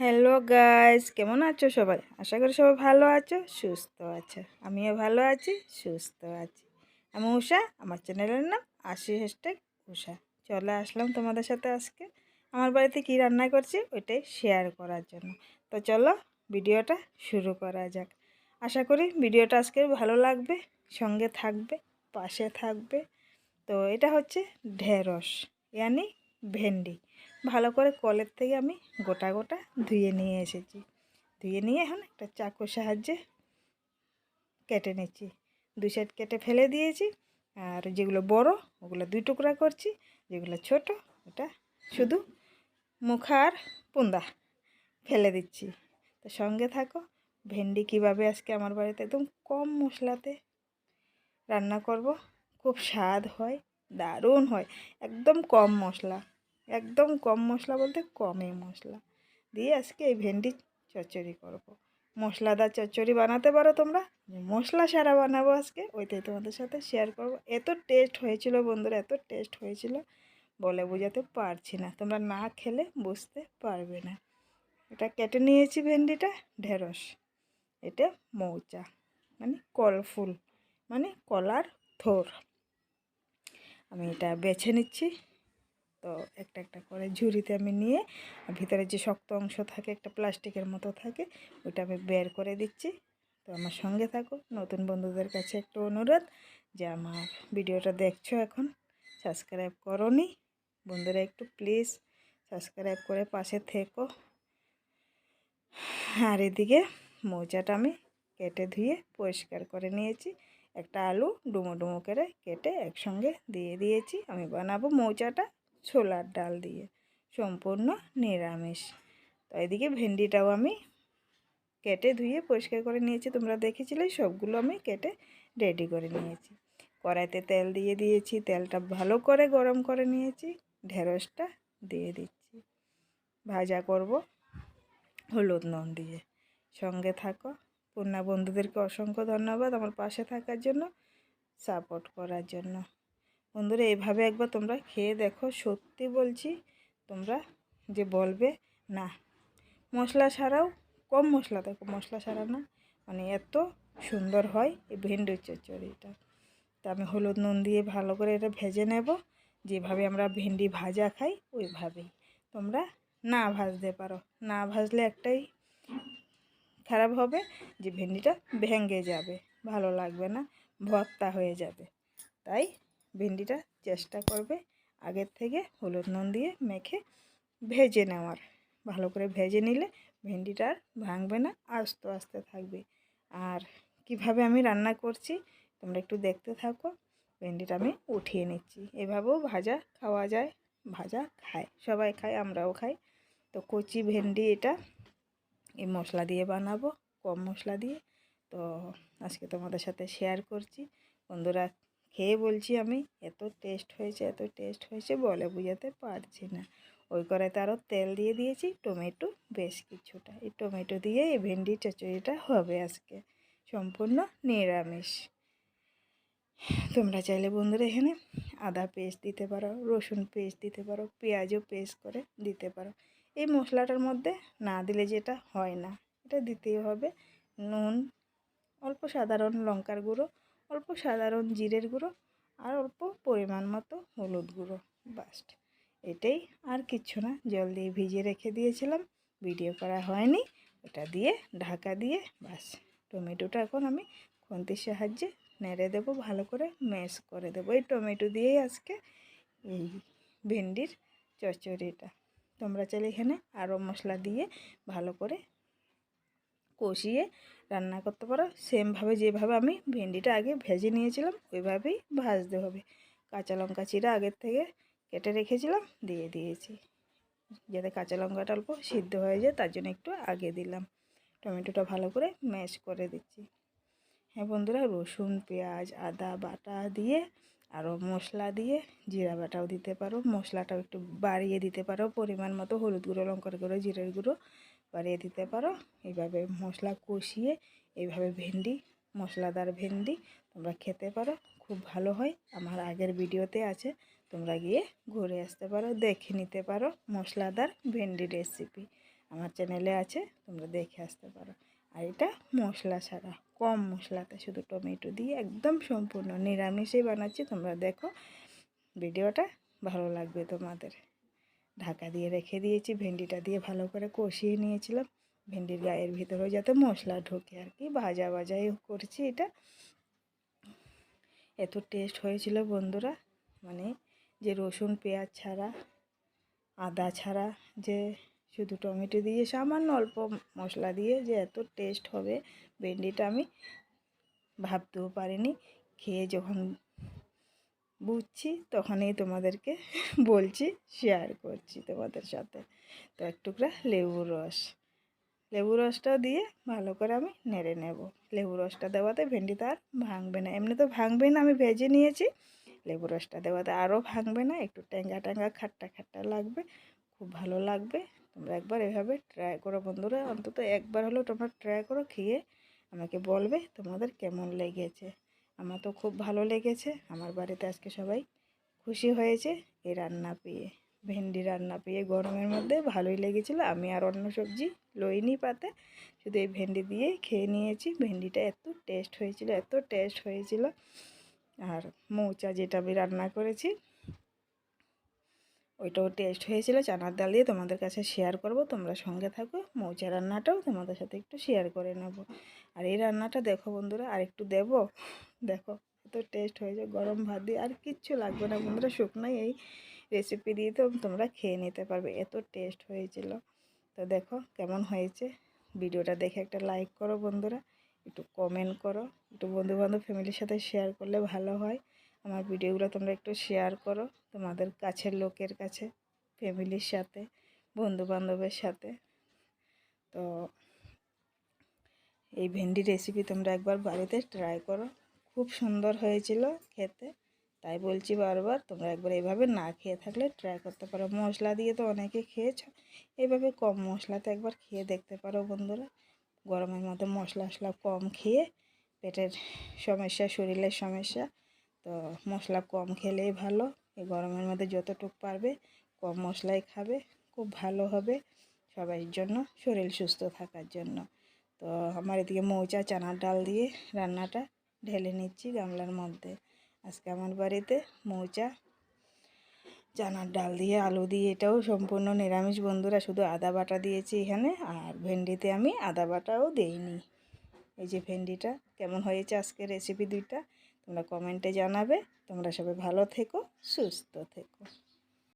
Hello guys, কেমন আছো সবাই? আশা করি সবাই ভালো আছো, সুস্থ আছো। আমিও ভালো আছি, সুস্থ আছি। আমি উষা, আমার চ্যানেলের নাম আশি হ্যাশট্যাগ উষা। চলে আসলাম তোমাদের সাথে আজকে। আমার বাড়িতে কি রান্না করছি ওইটাই শেয়ার করার জন্য। তো চলো ভিডিওটা শুরু করা যাক। আশা করি ভিডিওটা আজকে ভালো লাগবে, সঙ্গে থাকবে, পাশে থাকবে। তো এটা হচ্ছে ঢেঁড়স, ইয়ানি, ভেন্ডি। ভালো করে কলের থেকে আমি গোটা গোটা ধুয়ে নিয়ে এসেছি। ধুয়ে নিয়ে এখন একটা চাকুর সাহায্যে কেটে নিচ্ছি। দুই সাইড কেটে ফেলে দিয়েছি আর যেগুলো বড় ওগুলো দুই টুকরা করছি, যেগুলো ছোট ওটা শুধু মুখা আর পুন্দা ফেলে দিচ্ছি। তো সঙ্গে থাকো, ভেন্ডি কীভাবে আজকে আমার বাড়িতে একদম কম মশলাতে রান্না করব, খুব স্বাদ হয়, দারুণ হয়, একদম কম মশলা। একদম কম মশলা বলতে কমই মশলা। দিয়ে আজকে এই ভেন্ডি চচ্চড়ি করব। মশলাদার চচ্চড়ি বানাতে পারো তোমরা। মশলা সারা বানাবো আজকে। ওইটাই তোমাদের সাথে শেয়ার করব। এত টেস্ট হয়েছিল বন্ধুরা, এত টেস্ট হয়েছিল বলে বোঝাতে পারছি না। তোমরা না খেলে বুঝতে পারবে না। এটা কেটে নিয়েছি ভেন্ডিটা, ঢেঁড়স। এটা মৌচা মানে কলফুল মানে কলার থোর। আমি এটা বেছে নিচ্ছি। তো একটা একটা করে ঝুড়িতে আমি নিয়ে, ভিতরে যে শক্ত অংশ থাকে, একটা প্লাস্টিকের মতো থাকে ওটা আমি বের করে দিচ্ছি। তো আমার সঙ্গে থাকো, নতুন বন্ধুদের কাছে একটু অনুরোধ যে আমার ভিডিওটা দেখছ এখন, সাবস্ক্রাইব করনি। বন্ধুরা একটু প্লিজ সাবস্ক্রাইব করে পাশে থেকো। আর এদিকে মোজাটা আমি কেটে ধুয়ে পরিষ্কার করে নিয়েছি। একটা আলু ডুমো ডুমো করে কেটে একসঙ্গে দিয়ে দিয়েছি। আমি বানাবো মৌচাটা। ছোলার ডাল দিয়ে সম্পূর্ণ নিরামিষ। তো এদিকে ভেন্ডিটাও আমি কেটে ধুয়ে পরিষ্কার করে নিয়েছি। তোমরা দেখেছিলে, সবগুলো আমি কেটে রেডি করে নিয়েছি। কড়াইতে তেল দিয়ে দিয়েছি, তেলটা ভালো করে গরম করে নিয়েছি, ঢেঁড়সটা দিয়ে দিচ্ছি। ভাজা করব হলুদ নুন দিয়ে। সঙ্গে থাকো। পূর্ণা বন্ধুদেরকে অসংখ্য ধন্যবাদ আমার পাশে থাকার জন্য সাপোর্ট করার জন্য। বন্ধুরা এইভাবে একবার তোমরা খেয়ে দেখো। সত্যি বলছি, তোমরা যে বলবে, না। মশলা ছাড়াও কম মশলা, দেখো, মশলা ছাড়া না মানে এত সুন্দর হয় এই ভেন্ডির চচ্চড়িটা। তা আমি হলুদ নুন দিয়ে ভালো করে এটা ভেজে নেব। যেভাবে আমরা ভেন্ডি ভাজা খাই, ওইভাবেই। তোমরা না ভাজতে পারো। না ভাজলে একটাই খারাপ হবে যে ভেন্ডিটা ভেঙে যাবে, ভালো লাগবে না, ভর্তা হয়ে যাবে। তাই ভেন্ডিটা চেষ্টা করবে আগের থেকে হলুদ নুন দিয়ে মেখে ভেজে নেওয়ার। ভালো করে ভেজে নিলে ভেন্ডিটা আর ভাঙবে না, আস্তে আস্তে থাকবে। আর কীভাবে আমি রান্না করছি তোমরা একটু দেখতে থাকো। ভেন্ডিটা আমি উঠিয়ে নিচ্ছি। এভাবেও ভাজা খাওয়া যায়, ভাজা খায়, সবাই খায়, আমরাও খাই। তো কচি ভেন্ডি এটা এই মশলা দিয়ে বানাবো, কম মশলা দিয়ে। তো আজকে তোমাদের সাথে শেয়ার করছি। বন্ধুরা খেয়ে বলছি আমি, এত টেস্ট হয়েছে, এত টেস্ট হয়েছে, বলে বুঝাতে পারছি না। ওই কড়াইতে আরও তেল দিয়ে দিয়েছি, টমেটো বেশ কিছুটা। এই টমেটো দিয়ে এই ভেন্ডি চচড়িটা হবে আজকে, সম্পূর্ণ নিরামিষ। তোমরা চাইলে বন্ধুরা এখানে আদা পেস্ট দিতে পারো, রসুন পেস্ট দিতে পারো, পেঁয়াজও পেস্ট করে দিতে পারো। এই মশলাটার মধ্যে না দিলে যেটা হয় না, এটা দিতেই হবে। নুন, অল্প সাধারণ লঙ্কার গুঁড়ো অল্প সাধারণ জিরের গুঁড়ো আর অল্প পরিমাণ মতো হলুদ গুঁড়ো বাস্ট এটাই আর কিচ্ছু না, জল দিয়ে ভিজিয়ে রেখে দিয়েছিলাম ভিডিও করা হয়নি। এটা দিয়ে ঢাকা দিয়ে বাস টমেটোটা এখন আমি খন্তির সাহায্যে নেড়ে দেবো, ভালো করে ম্যাশ করে দেবো। এই টমেটো দিয়েই আজকে এই ভেন্ডির চচ্চড়িটা। তোমরা চাইলে এখানে আরও মশলা দিয়ে ভালো করে কষিয়ে রান্না করতে পারো। সেমভাবে যেভাবে আমি ভেন্ডিটা আগে ভেজে নিয়েছিলাম, ওইভাবেই ভাজতে হবে। কাঁচা লঙ্কা চিরা আগের থেকে কেটে রেখেছিলাম, দিয়ে দিয়েছি। যাতে কাঁচা লঙ্কাটা অল্প সিদ্ধ হয়ে যায়, তার জন্য একটু আগে দিলাম। টমেটোটা ভালো করে ম্যাশ করে দিচ্ছি। হ্যাঁ বন্ধুরা, রসুন, পেঁয়াজ, আদা, বাটা দিয়ে আরও মশলা দিয়ে জিরা বাটাও দিতে পারো। মশলাটাও একটু বাড়িয়ে দিতে পারো। পরিমাণ মতো হলুদ গুঁড়ো, লঙ্কার গুঁড়ো, জিরের গুঁড়ো বাড়িয়ে দিতে পারো। এইভাবে মশলা কষিয়ে, এইভাবে ভেন্ডি, মশলাদার ভেন্ডি তোমরা খেতে পারো। খুব ভালো হয়। আমার আগের ভিডিওতে আছে। তোমরা গিয়ে ঘুরে আসতে পারো, দেখে নিতে পারো মশলাদার ভেন্ডি রেসিপি আমার চ্যানেলে আছে, তোমরা দেখে আসতে পারো। আর এটা মশলা ছাড়া, কম মশলাতে শুধু টমেটো দিয়ে একদম সম্পূর্ণ নিরামিষেই বানাচ্ছি। তোমরা দেখো, ভিডিওটা ভালো লাগবে তোমাদের। ঢাকা দিয়ে রেখে দিয়েছি, ভেন্ডিটা দিয়ে ভালো করে কষিয়ে নিয়েছিলাম। ভেন্ডির গায়ের ভিতরেও যাতে মশলা ঢোকে আর কি, ভাজা ভাজাই করছি এটা। এত টেস্ট হয়েছিল বন্ধুরা মানে যে রসুন, পেঁয়াজ ছাড়া, আদা ছাড়া, যে শুধু টমেটো দিয়ে, সামান্য অল্প মশলা দিয়ে যে এত টেস্ট হবে, ভেন্ডিটা আমি ভাবতেও পারিনি। খেয়ে যখন বুঝছি, তখনই তোমাদেরকে বলছি শেয়ার করছি তোমাদের সাথে। তো এক টুকরা লেবুর রস। লেবু রসটা দিয়ে ভালো করে আমি নেড়ে নেব। লেবু রসটা দেওয়াতে ভেন্ডিটা আর ভাঙবে না। এমনি তো ভাঙবে না, আমি ভেজে নিয়েছি। লেবু রসটা দেওয়াতে আরও ভাঙবে না, একটু ট্যাঙ্গা ট্যাঙ্গা, খাট্টা খাট্টা লাগবে, খুব ভালো লাগবে। তোমরা একবার এভাবে ট্রাই করো বন্ধুরা, অন্তত একবার হলেও তোমরা ট্রাই করো, খেয়ে আমাকে বলবে তোমাদের কেমন লেগেছে। আমার তো খুব ভালো লেগেছে। আমার বাড়িতে আজকে সবাই খুশি হয়েছে। এই রান্না পেয়ে, ভেন্ডি রান্না পেয়ে গরমের মধ্যে ভালোই লেগেছিলো। আমি আর অন্য সবজি লইনি পাতে। শুধু এই ভেন্ডি দিয়ে খেয়ে নিয়েছি। ভেন্ডিটা এত টেস্ট হয়েছিল, এত টেস্ট হয়েছিল। আর মৌচা যেটা আমি রান্না করেছি ওইটাও টেস্ট হয়েছিল, চানার ডাল দিয়ে তোমাদের কাছে শেয়ার করব। তোমরা সঙ্গে থাকো, মৌচা রান্নাটাও তোমাদের সাথে একটু শেয়ার করে নেব। আর এই রান্নাটা দেখো বন্ধুরা আর একটু দেব। দেখো এত টেস্ট হয়েছে, গরম ভাত দিয়ে আর কিচ্ছু লাগবে না বন্ধুরা, শুকনোই এই রেসিপি দিয়ে তো তোমরা খেয়ে নিতে পারবে, এত টেস্ট হয়েছিল। তো দেখো কেমন হয়েছে, ভিডিওটা দেখে একটা লাইক করো বন্ধুরা, একটু কমেন্ট করো, একটু বন্ধুবান্ধব ফ্যামিলির সাথে শেয়ার করলে ভালো হয়। আমার ভিডিওগুলো তোমরা একটু শেয়ার করো তোমাদের কাছের লোকের কাছে ফ্যামিলির সাথে বন্ধু বান্ধবের সাথে। তো এই ভেন্ডি রেসিপি তোমরা একবার বাড়িতে ট্রাই করো। খুব সুন্দর হয়েছিল খেতে, তাই বলছি বারবার, তোমরা একবার এইভাবে না খেয়ে থাকলে ট্রাই করতে পারো। মশলা দিয়ে তো অনেকে খেয়েছ এইভাবে কম মশলাতে একবার খেয়ে দেখতে পারো বন্ধুরা। গরমের মধ্যে মশলা মশলা কম খেয়ে পেটের সমস্যা, শরীরের সমস্যা তো মশলা কম খেলেই ভালো। এই গরমের মধ্যে যতটুক পারবে, কম মশলাই খাবে, খুব ভালো হবে সবাই জন্য, শরীর সুস্থ থাকার জন্য। তো আমার এদিকে মৌচা, চানার ডাল দিয়ে রান্নাটা ঢেলে নিচ্ছি গামলার মধ্যে। আজকে আমার বাড়িতে মৌচা, চানার ডাল দিয়ে, আলু দিয়ে, এটাও সম্পূর্ণ নিরামিষ। বন্ধুরা, শুধু আদা বাটা দিয়েছি এখানে, আর ভেন্ডিতে আমি আদা বাটাও দেইনি। এই যে ভেন্ডিটা, কেমন হয়েছে আজকে রেসিপি দুইটা? তোমরা কমেন্টে জানাবে। তোমরা সবাই ভালো থেকো সুস্থ থেকো।